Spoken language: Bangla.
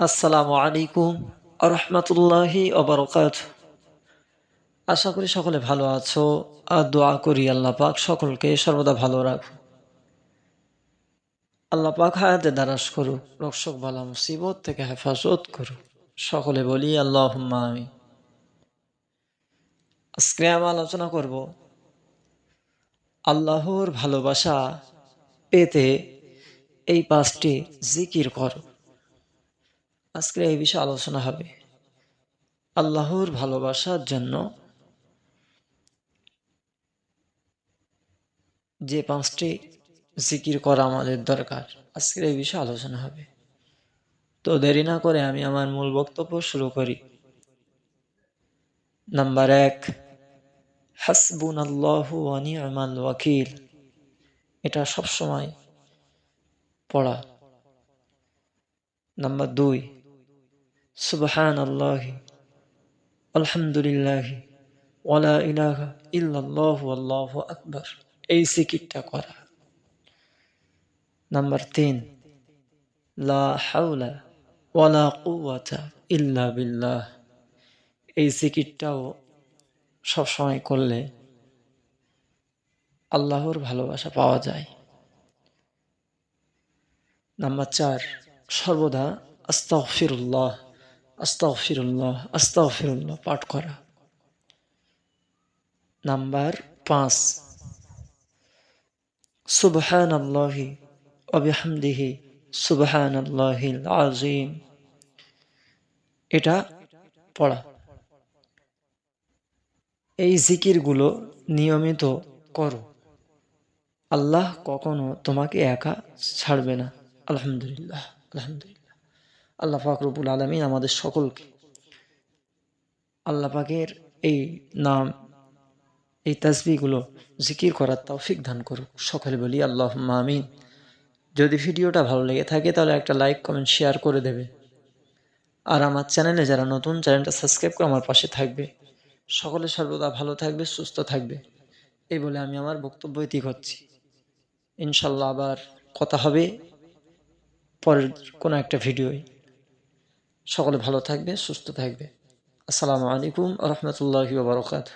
আসসালামু আলাইকুম আরহামতুল্লাহি অবরকাত আশা করি সকলে ভালো আছো আর দোয়া করি আল্লাহ পাক সকলকে সর্বদা ভালো রাখো আল্লাহ পাক হায়াতে দারাজ করুক, রক্ষক বালা মুসিবত থেকে হেফাজত করুক। সকলে বলি আল্লাহ আমি আজকে আমি আলোচনা করব আল্লাহর ভালোবাসা পেতে এই পাঁচটি জিকির করো। আজকে এই বিষয়ে আলোচনা হবে। আল্লাহর ভালোবাসার জন্য যে পাঁচটি জিকির করা আমাদের দরকার, আজকের এই বিষয়ে আলোচনা হবে। তো দেরি না করে আমি আমার মূল বক্তব্য শুরু করি। নাম্বার এক হাসবুন আল্লাহ নি'মাল ওয়াকিল। এটা সবসময় পড়া। নাম্বার দুই সুবহান আল্লাহ আলহামদুলিল্লাহ ওয়ালা ইলাহা ইল্লাল্লাহু আল্লাহু আকবার। এই সিকিরটা করা। নাম্বার তিন, লা হাওলা ওয়ালা কুওয়াতা ইল্লা বিল্লাহ। এই সিকিরটাও সবসময় করলে আল্লাহর ভালোবাসা পাওয়া যায়। নাম্বার চার, সর্বদা আস্তাগফিরুল্লাহ। আস্তাগফিরুল্লাহ আস্তাগফিরুল্লাহ, পাঠ করা। নাম্বার পাঁচ। সুবহান আল্লাহি অবিহামদিহি সুবহান আল্লাহিল আজিম এটা পড়া। এই জিকিরগুলো নিয়মিত করো। আল্লাহ কখনো তোমাকে একা ছাড়বে না। আলহামদুলিল্লাহ আলহামদুলিল্লাহ। আল্লাহ ফাকরবুল আলমিন আমাদের সকলকে আল্লাহ পাকের এই নাম, এই তাসবিগুলো জিকির করার তৌফিক দান করুক। সকলে বলি আল্লাহ মামিন যদি ভিডিওটা ভালো লেগে থাকে তাহলে একটা লাইক, কমেন্ট, শেয়ার করে দেবে। আর আমার চ্যানেলে যারা নতুন, চ্যানেলটা সাবস্ক্রাইব করে আমার পাশে থাকবে। সকলে সর্বদা ভালো থাকবে, সুস্থ থাকবে। এই বলে আমি আমার বক্তব্য ইতি করছি ইনশাল্লাহ আবার কথা হবে পরের কোনো একটা ভিডিওয়। সকলে ভালো থাকবে সুস্থ থাকবে। আসসালামু আলাইকুম রহমতুল্লাহি বারকাত